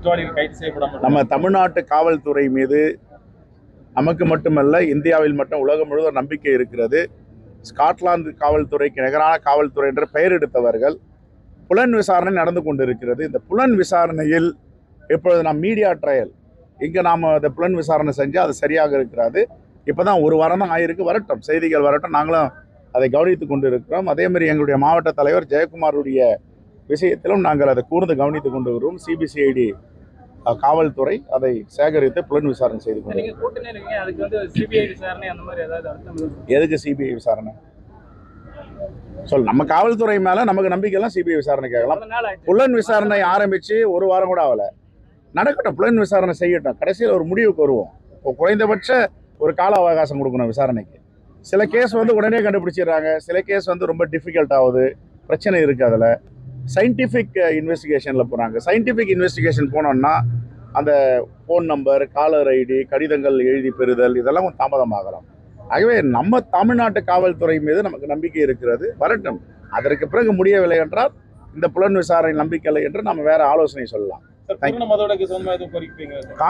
குற்றவாளிகள் கைது செய்யப்படாமல் நம்ம தமிழ்நாட்டு காவல்துறை மீது நமக்கு மட்டுமல்ல இந்தியாவில் மட்டும் உலகம் முழுவதும் நம்பிக்கை இருக்கிறது. ஸ்காட்லாந்து காவல்துறைக்கு நிகரான காவல்துறை என்ற பெயர் எடுத்தவர்கள் புலன் விசாரணை நடந்து கொண்டிருக்கிறது. இந்த புலன் விசாரணையில் இப்பொழுது நாம் மீடியா ட்ரையல் இங்கே நாம் அந்த புலன் விசாரணை செஞ்சால் அது சரியாக இருக்கிறாது. இப்போ தான் ஒரு வாரம் தான் ஆயிருக்கு வரட்டும். செய்திகள் வரட்டும். நாங்களும் அதை கவனித்து கொண்டு இருக்கிறோம் அதேமாதிரி எங்களுடைய மாவட்ட தலைவர் ஜெயக்குமாருடைய விஷயத்திலும் நாங்கள் அதை கூர்ந்து கவனித்துக் கொண்டு வருவோம். சிபிசிஐடி காவல்துறை அதை சேகரித்து புலன் விசாரணை செய்து கொண்டு? எதுக்கு சிபிஐ விசாரணை? சொல் நம்ம காவல்துறை மேல நமக்கு நம்பிக்கை எல்லாம் சிபிஐ விசாரணை கேட்கலாம்? புலன் விசாரணை ஆரம்பிச்சு ஒரு வாரம் கூட ஆகல. நடக்கட்டும் புலன் விசாரணை செய்யட்டும். கடைசியில் ஒரு முடிவுக்கு வருவோம். இப்போ குறைந்தபட்ச ஒரு கால அவகாசம் கொடுக்கணும் விசாரணைக்கு. சில கேஸ் வந்து உடனே கண்டுபிடிச்சிடுறாங்க. சில கேஸ் வந்து ரொம்ப டிஃபிகல்ட் ஆகுது. பிரச்சனை இருக்கு அதில். சயின்டிஃபிக் இன்வெஸ்டிகேஷனில் போகிறாங்க சயின்டிஃபிக் இன்வெஸ்டிகேஷன் போனோம்னா அந்த ஃபோன் நம்பர் காலர் ஐடி கடிதங்கள் எழுதி பெறுதல் இதெல்லாம் கொஞ்சம் தாமதமாகலாம். ஆகவே நம்ம தமிழ்நாட்டு காவல்துறை மீது நமக்கு நம்பிக்கை இருக்கிறது வரட்டும். அதற்கு பிறகு முடியவில்லை என்றால் இந்த புலன் விசாரணை நம்பிக்கை இல்லை என்று நம்ம வேற ஆலோசனை சொல்லலாம்.